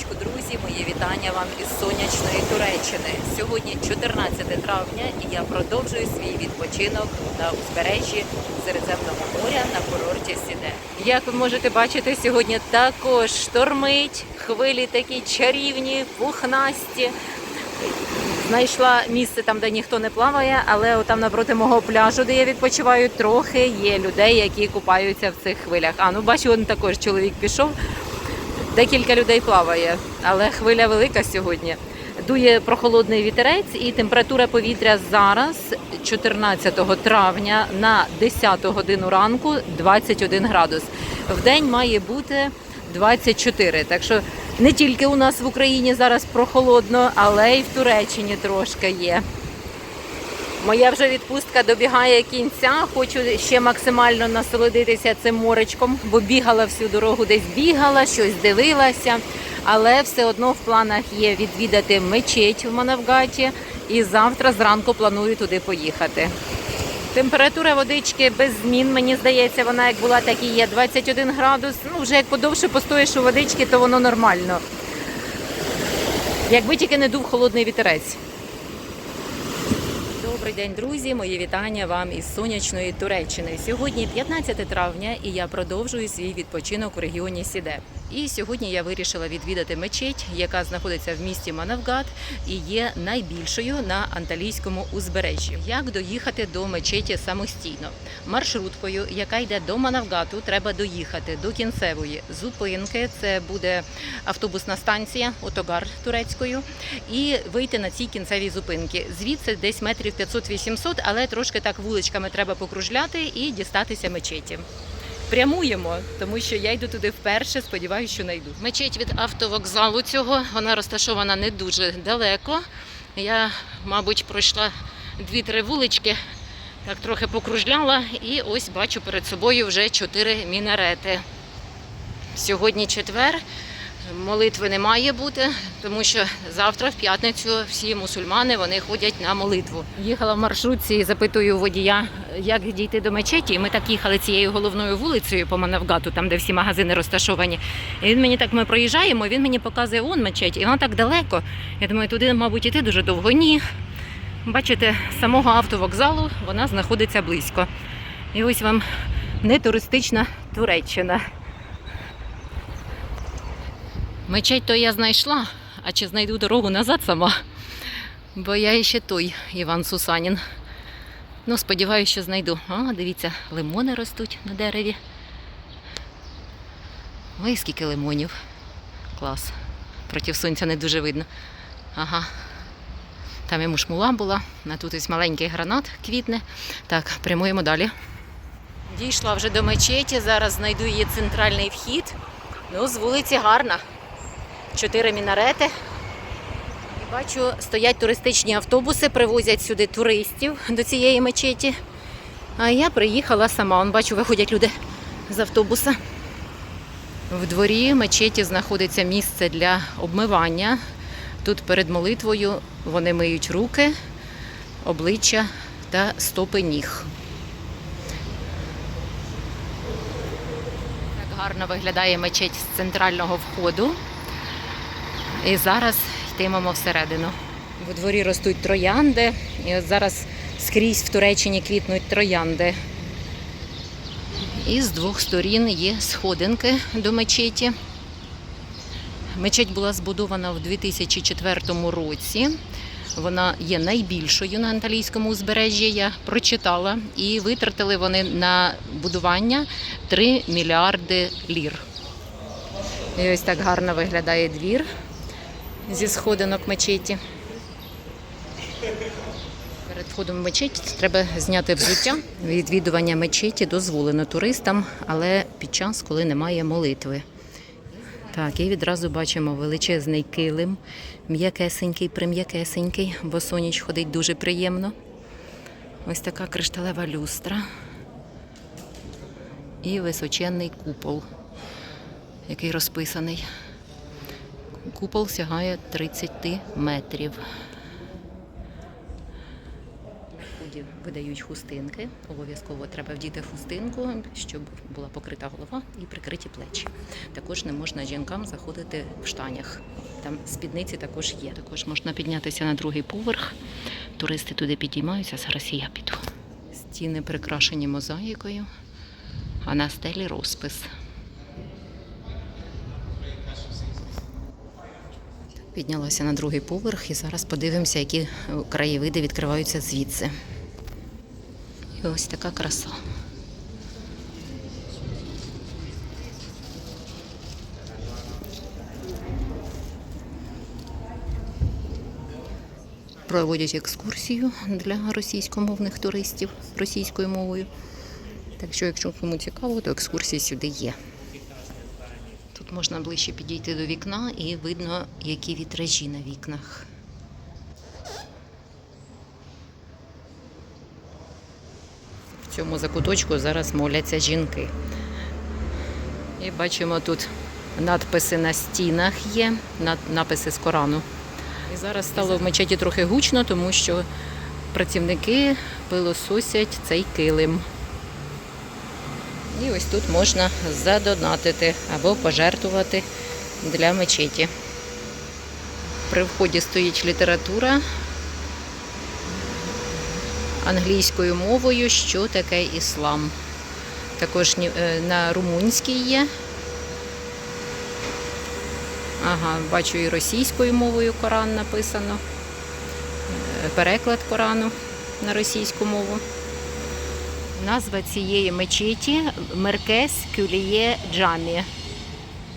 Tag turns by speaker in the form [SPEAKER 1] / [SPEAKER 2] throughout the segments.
[SPEAKER 1] раночку, друзі. Мої вітання вам із сонячної Туреччини. Сьогодні 14 травня, і я продовжую свій відпочинок на узбережжі Середземного моря на курорті Сіде. Як ви можете бачити, сьогодні також штормить, хвилі такі чарівні, пухнасті. Знайшла місце там, де ніхто не плаває, але там напроти мого пляжу, де я відпочиваю, трохи є людей, які купаються в цих хвилях. А ну бачу, он також чоловік пішов. Декілька людей плаває, але хвиля велика сьогодні. Дує прохолодний вітерець, і температура повітря зараз, 14 травня, на 10 годину ранку 21 градус. В день має бути 24. Так що не тільки у нас в Україні зараз прохолодно, але й в Туреччині трошки є. Моя вже відпустка добігає кінця. Хочу ще максимально насолодитися цим моречком, бо бігала всю дорогу, десь бігала, щось дивилася. Але все одно в планах є відвідати мечеть в Манавгаті. І завтра зранку планую туди поїхати. Температура водички без змін, мені здається, вона як була, так і є 21 градус. Ну, вже як подовше постоїш у водички, то воно нормально. Якби тільки не дув холодний вітерець. Добрий день, друзі! Мої вітання вам із сонячної Туреччини. Сьогодні 15 травня, і я продовжую свій відпочинок у регіоні Сіде. І сьогодні я вирішила відвідати мечеть, яка знаходиться в місті Манавгат і є найбільшою на анталійському узбережжі. Як доїхати до мечеті самостійно? Маршруткою, яка йде до Манавгату, треба доїхати до кінцевої зупинки. Це буде автобусна станція Отогар турецькою, і вийти на цій кінцевій зупинці. Звідси десь метрів 500-800, але трошки так вуличками треба покружляти і дістатися мечеті. Прямуємо, тому що я йду туди вперше. Сподіваюся, що знайду. Мечеть від автовокзалу цього вона розташована не дуже далеко. Я, мабуть, пройшла дві-три вулички, так трохи покружляла, і ось бачу перед собою вже чотири мінарети. Сьогодні четвер. Молитви не має бути, тому що завтра, в п'ятницю, всі мусульмани вони ходять на молитву. Їхала в маршрутці запитую водія, як дійти до мечеті. Ми так їхали цією головною вулицею по Манавгату, там де всі магазини розташовані. І він мені так ми проїжджаємо. Він мені показує он мечеть, і вона так далеко. Я думаю, туди, мабуть, іти дуже довго. Ні. Бачите, самого автовокзалу вона знаходиться близько. І ось вам не туристична Туреччина. Мечеть то я знайшла, а чи знайду дорогу назад сама? Бо я ще той Іван Сусанін. Ну, сподіваюся, що знайду. А, дивіться, лимони ростуть на дереві. Ой, скільки лимонів. Клас. Проти сонця не дуже видно. Ага. Там йому шмула була, а тут ось маленький гранат квітне. Так, прямуємо далі. Дійшла вже до мечеті, зараз знайду її центральний вхід. Ну, з вулиці гарна. Чотири мінарети. І бачу, стоять туристичні автобуси, привозять сюди туристів до цієї мечеті. А я приїхала сама. Он бачу, виходять люди з автобуса. В дворі мечеті знаходиться місце для обмивання. Тут перед молитвою вони миють руки, обличчя та стопи ніг. Так гарно виглядає мечеть з центрального входу. І зараз йтимемо всередину. В дворі ростуть троянди. І от зараз скрізь в Туреччині квітнуть троянди. І з двох сторін є сходинки до мечеті. Мечеть була збудована в 2004 році. Вона є найбільшою на анталійському узбережжі. Я прочитала, і витратили вони на будування 3 мільярди лір. І ось так гарно виглядає двір зі сходинок мечеті. Перед входом в мечеть треба зняти взуття. Відвідування мечеті дозволено туристам, але під час, коли немає молитви. Так, і відразу бачимо величезний килим, м'якесенький, прим'якесенький, бо соніч ходить дуже приємно. Ось така кришталева люстра і височенний купол, який розписаний. Купол сягає 30 метрів. Іноді видають хустинки. Обов'язково треба вдіти хустинку, щоб була покрита голова і прикриті плечі. Також не можна жінкам заходити в штанях. Там спідниці також є. Також можна піднятися на другий поверх. Туристи туди підіймаються. Зараз я піду. Стіни прикрашені мозаїкою, а на стелі розпис. Піднялася на другий поверх і зараз подивимося, які е, краєвиди відкриваються звідси. І ось така краса. Проводять екскурсію для російськомовних туристів російською мовою. Так що, якщо кому цікаво, то екскурсії сюди є. Можна ближче підійти до вікна і видно, які вітражі на вікнах. В цьому закуточку зараз моляться жінки. І бачимо тут надписи на стінах є, над- написи з Корану. І зараз стало в мечеті трохи гучно, тому що працівники пилососять цей килим. І ось тут можна задонатити або пожертвувати для мечеті. При вході стоїть література англійською мовою, що таке іслам. Також е, на румунській є. Ага, бачу і російською мовою Коран написано. Е, Переклад Корану на російську мову. Назва цієї мечеті Меркес Кюліє Джамі.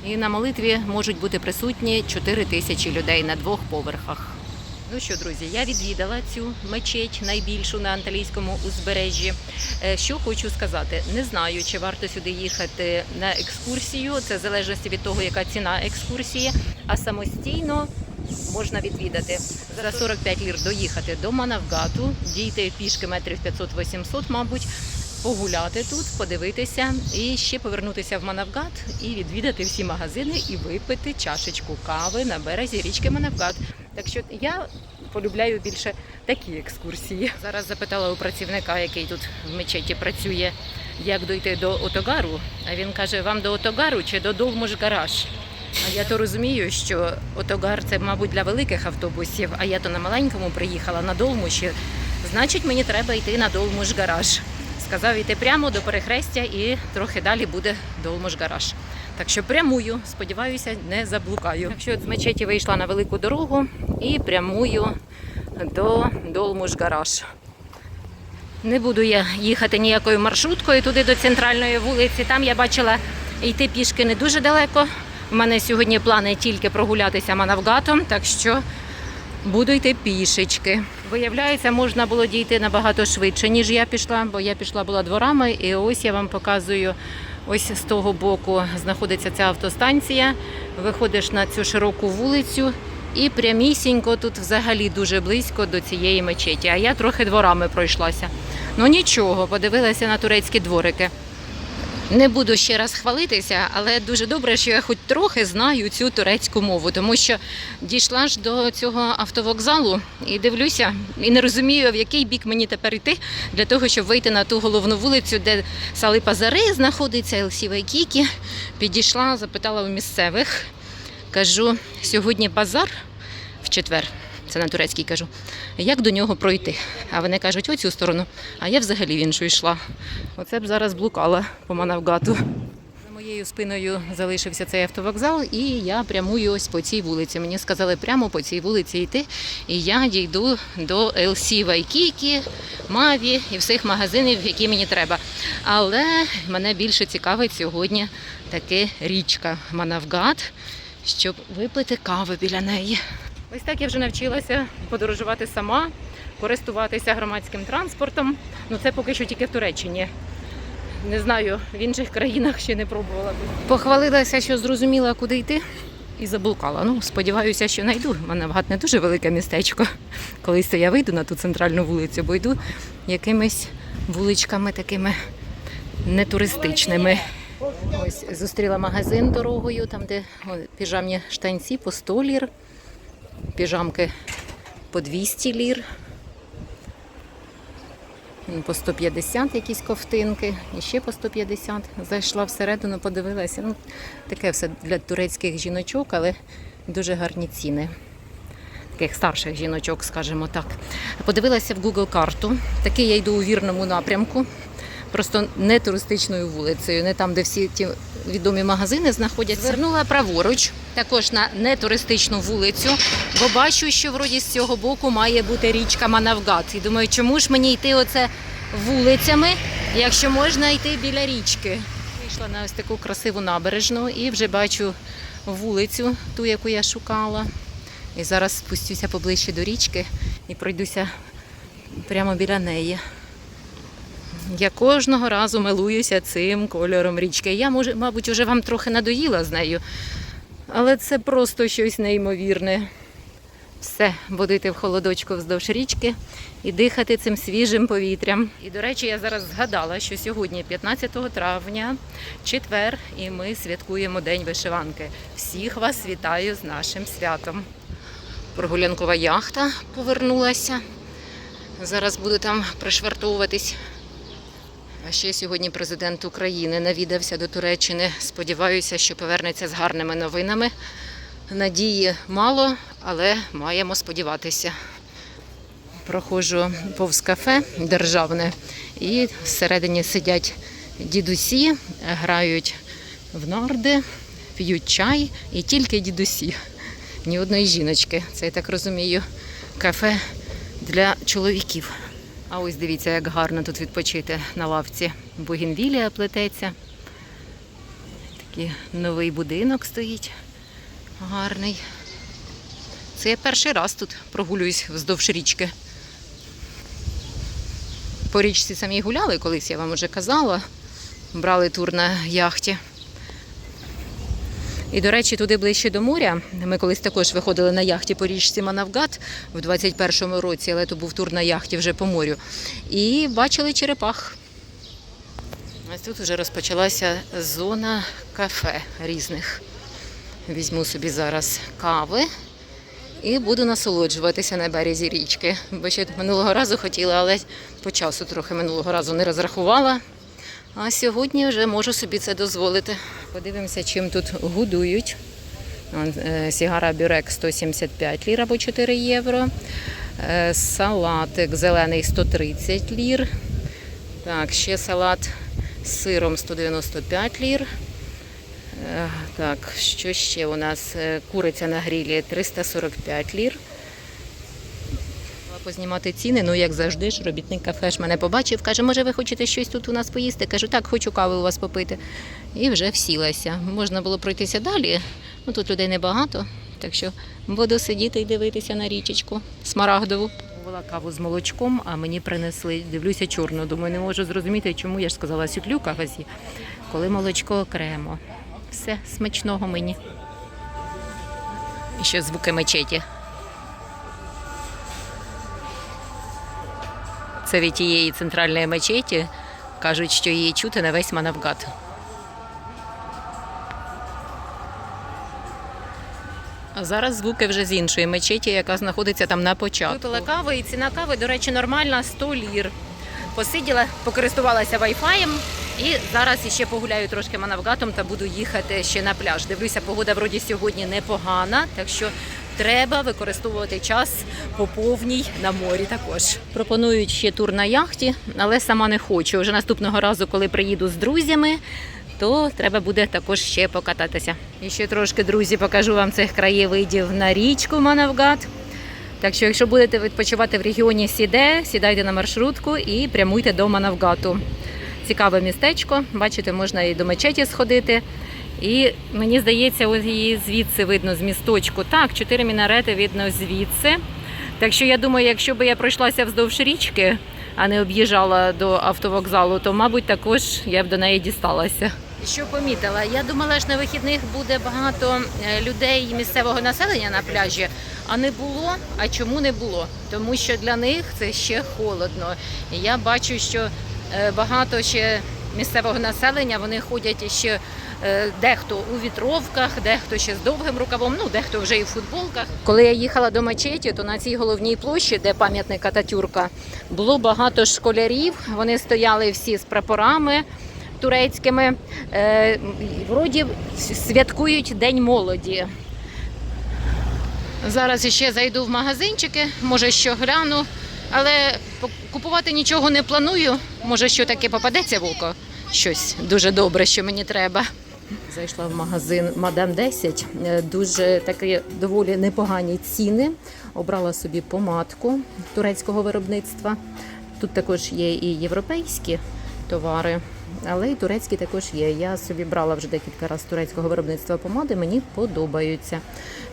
[SPEAKER 1] І на молитві можуть бути присутні 4 тисячі людей на двох поверхах. Ну що, друзі, я відвідала цю мечеть найбільшу на анталійському узбережжі. Е, Що хочу сказати, не знаю, чи варто сюди їхати на екскурсію. Це в залежності від того, яка ціна екскурсії, а самостійно можна відвідати. За 45 лір доїхати до Манавгату, дійти пішки метрів 500-800, мабуть, погуляти тут, подивитися і ще повернутися в Манавгат і відвідати всі магазини і випити чашечку кави на березі річки Манавгат. Так що я полюбляю більше такі екскурсії. Зараз запитала у працівника, який тут в мечеті працює, як дойти до Отогару. А він каже: вам до Отогару чи до Довмуж гараж? Я то розумію, що Отогар це, мабуть, для великих автобусів, а я то на маленькому приїхала на Довмуші. Значить, мені треба йти на Довмуш гараж. Сказав йти прямо до перехрестя і трохи далі буде Довмуш гараж. Так що прямую, сподіваюся, не заблукаю. Так що з мечеті вийшла на велику дорогу і прямую до Долмуш гараж. Не буду я їхати ніякою маршруткою туди до центральної вулиці. Там я бачила йти пішки не дуже далеко. У мене сьогодні плани тільки прогулятися Манавгатом, так що буду йти пішечки. Виявляється, можна було дійти набагато швидше, ніж я пішла, бо я пішла була дворами, і ось я вам показую. Ось з того боку знаходиться ця автостанція. Виходиш на цю широку вулицю і прямісінько тут взагалі дуже близько до цієї мечеті. А я трохи дворами пройшлася. Ну нічого, подивилася на турецькі дворики. Не буду ще раз хвалитися, але дуже добре, що я хоч трохи знаю цю турецьку мову, тому що дійшла ж до цього автовокзалу і дивлюся, і не розумію, в який бік мені тепер йти для того, щоб вийти на ту головну вулицю, де Сали Пазари знаходиться, Елсі Вайкікі. Підійшла, запитала у місцевих. Кажу, сьогодні базар в четвер. Це на турецькій кажу. Як до нього пройти? А вони кажуть, оцю сторону. А я взагалі в іншу йшла. Оце б зараз блукала по Манавгату. За моєю спиною залишився цей автовокзал, і я прямую ось по цій вулиці. Мені сказали прямо по цій вулиці йти. І я дійду до LC Вайкікі, Маві і всіх магазинів, які мені треба. Але мене більше цікавить сьогодні таки річка Манавгат, щоб випити кави біля неї. Ось так я вже навчилася подорожувати сама, користуватися громадським транспортом. Ну це поки що тільки в Туреччині. Не знаю, в інших країнах ще не пробувала. Похвалилася, що зрозуміла, куди йти, і заблукала. Ну, сподіваюся, що знайду. Манавгат не дуже велике містечко. Колись то я вийду на ту центральну вулицю, бо йду якимись вуличками такими нетуристичними. Ось зустріла магазин дорогою, там, де о, піжамні штанці по 100 лір, піжамки по 200 лір. по 150 якісь ковтинки, і ще по 150. Зайшла всередину, подивилася. Ну, таке все для турецьких жіночок, але дуже гарні ціни. Таких старших жіночок, скажімо так. Подивилася в Google карту. Таки я йду у вірному напрямку. Просто не туристичною вулицею, не там, де всі ті відомі магазини знаходяться. Звернула праворуч, також на нетуристичну вулицю, бо бачу, що вроді з цього боку має бути річка Манавгат. І думаю, чому ж мені йти оце вулицями, якщо можна йти біля річки. Вийшла на ось таку красиву набережну і вже бачу вулицю, ту, яку я шукала. І зараз спустюся поближче до річки і пройдуся прямо біля неї. Я кожного разу милуюся цим кольором річки. Я, може, мабуть, вже вам трохи надоїла з нею, але це просто щось неймовірне. Все, водити в холодочку вздовж річки і дихати цим свіжим повітрям. І, до речі, я зараз згадала, що сьогодні 15 травня, четвер, і ми святкуємо День вишиванки. Всіх вас вітаю з нашим святом. Прогулянкова яхта повернулася. Зараз буду там пришвартовуватись. А ще сьогодні президент України навідався до Туреччини. Сподіваюся, що повернеться з гарними новинами. Надії мало, але маємо сподіватися. Проходжу повз кафе державне, і всередині сидять дідусі, грають в нарди, п'ють чай і тільки дідусі. Ні одної жіночки. Це я так розумію, кафе для чоловіків. А ось дивіться, як гарно тут відпочити на лавці. Бугінвілія плететься. Такий новий будинок стоїть. Гарний. Це я перший раз тут прогулююсь вздовж річки. По річці самі гуляли колись, я вам вже казала. Брали тур на яхті. І, до речі, туди ближче до моря. Ми колись також виходили на яхті по річці Манавгат в 21-му році, але то був тур на яхті вже по морю. І бачили черепах. Ось тут вже розпочалася зона кафе різних. Візьму собі зараз кави і буду насолоджуватися на березі річки. Бо ще минулого разу хотіла, але по часу трохи минулого разу не розрахувала. А сьогодні вже можу собі це дозволити. Подивимося, чим тут годують. Е, Сігара бюрек 175 лір або 4 євро. Е, Салатик зелений 130 лір. Так, ще салат з сиром 195 лір. Е, Так, що ще у нас? Куриця на грілі 345 лір. Познімати ціни, ну як завжди ж, робітник кафе ж мене побачив, каже, може ви хочете щось тут у нас поїсти? Кажу, так, хочу кави у вас попити. І вже всілася. Можна було пройтися далі. Ну тут людей небагато, так що буду сидіти і дивитися на річечку смарагдову. Була каву з молочком, а мені принесли, дивлюся, чорну. Думаю, не можу зрозуміти, чому я ж сказала сютлю кавазі, коли молочко окремо. Все, смачного мені. І ще звуки мечеті. Від тієї центральної мечеті. Кажуть, що її чути на весь Манавгат. А зараз звуки вже з іншої мечеті, яка знаходиться там на початку. Випила кави, і ціна кави, до речі, нормальна 100 лір. Посиділа, покористувалася вайфаєм і зараз іще погуляю трошки Манавгатом та буду їхати ще на пляж. Дивлюся, погода вроді сьогодні непогана, так що треба використовувати час по повній на морі також. Пропонують ще тур на яхті, але сама не хочу. Вже наступного разу, коли приїду з друзями, то треба буде також ще покататися. І ще трошки, друзі, покажу вам цих краєвидів на річку Манавгат. Так що, якщо будете відпочивати в регіоні Сіде, сідайте на маршрутку і прямуйте до Манавгату. Цікаве містечко. Бачите, можна і до мечеті сходити. І мені здається, ось її звідси видно з місточку. Так, чотири мінарети видно звідси. Так що я думаю, якщо б я пройшлася вздовж річки, а не об'їжджала до автовокзалу, то, мабуть, також я б до неї дісталася. Що помітила? Я думала, що на вихідних буде багато е, людей місцевого населення на пляжі, а не було. А чому не було? Тому що для них це ще холодно. Я бачу, що е, багато ще місцевого населення вони ходять ще Дехто у вітровках, дехто ще з довгим рукавом, ну дехто вже і в футболках. Коли я їхала до мечеті, то на цій головній площі, де пам'ятник Ататюрка, було багато школярів. Вони стояли всі з прапорами турецькими. Е, Вроді святкують День молоді. Зараз ще зайду в магазинчики, може що гляну, але купувати нічого не планую. Може, що таке попадеться в око. Щось дуже добре, що мені треба. Зайшла в магазин Мадам 10. Е, Дуже такі доволі непогані ціни. Обрала собі помадку турецького виробництва. Тут також є і європейські товари, але і турецькі також є. Я собі брала вже декілька разів турецького виробництва помади, мені подобаються.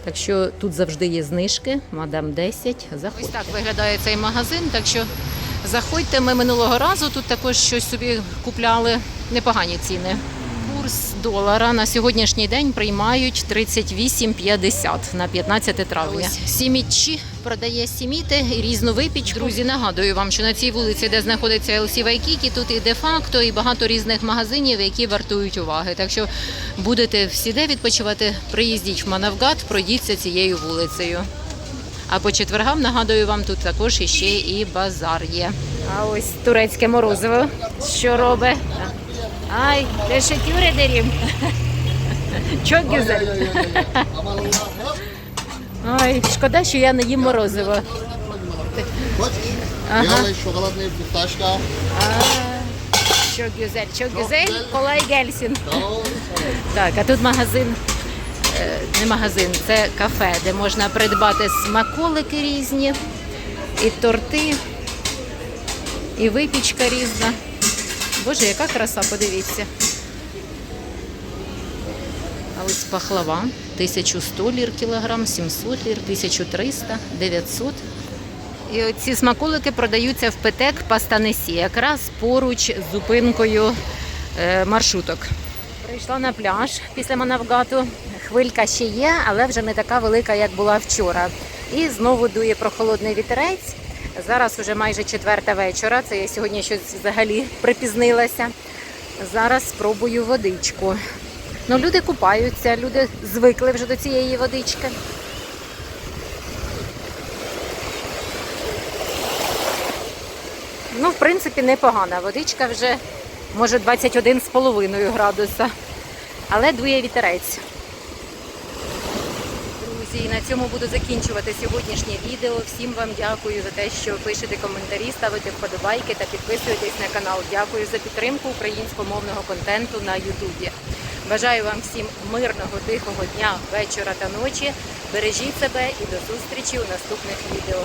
[SPEAKER 1] Так що тут завжди є знижки, мадам 10. Заходьте. Ось так виглядає цей магазин. Так що заходьте. Ми минулого разу тут також щось собі купляли. Непогані ціни. Долара на сьогоднішній день приймають 38,50 на 15 травня. Сімічі продає сіміти і різну випічку. Друзі, нагадую вам, що на цій вулиці, де знаходиться LC Waikiki, тут і де-факто, і багато різних магазинів, які вартують уваги. Так що будете всі де відпочивати, приїздіть в Манавгат, пройдіться цією вулицею. А по четвергам нагадую вам, тут також іще і базар є. А ось турецьке морозиво. Що робить? Ay, teşekkür ederim. Çok güzel. Ай, шкода, що я не їм морозиво.
[SPEAKER 2] Şokoladlı fıstaşka.
[SPEAKER 1] Çok güzel, çok güzel. Kolay gelsin. Так, а тут магазин, е, не магазин, це кафе, де можна придбати смаколики різні, і торти, і випічка різна. Боже, яка краса, подивіться. А ось пахлава 1100 лір кілограм, 700 лір, 1300, 900. І ці смаколики продаються в Петек Пастанесі, якраз поруч з зупинкою е, маршруток. Прийшла на пляж після Манавгату. Хвилька ще є, але вже не така велика, як була вчора. І знову дує прохолодний вітерець. Зараз уже майже четверта вечора. Це я сьогодні щось взагалі припізнилася. Зараз спробую водичку. Ну, люди купаються, люди звикли вже до цієї водички. Ну, в принципі, непогана. Водичка вже може 21,5 градуса. Але дує вітерець. Друзі, на цьому буду закінчувати сьогоднішнє відео. Всім вам дякую за те, що пишете коментарі, ставите вподобайки та підписуєтесь на канал. Дякую за підтримку українськомовного контенту на Ютубі. Бажаю вам всім мирного, тихого дня, вечора та ночі. Бережіть себе і до зустрічі у наступних відео.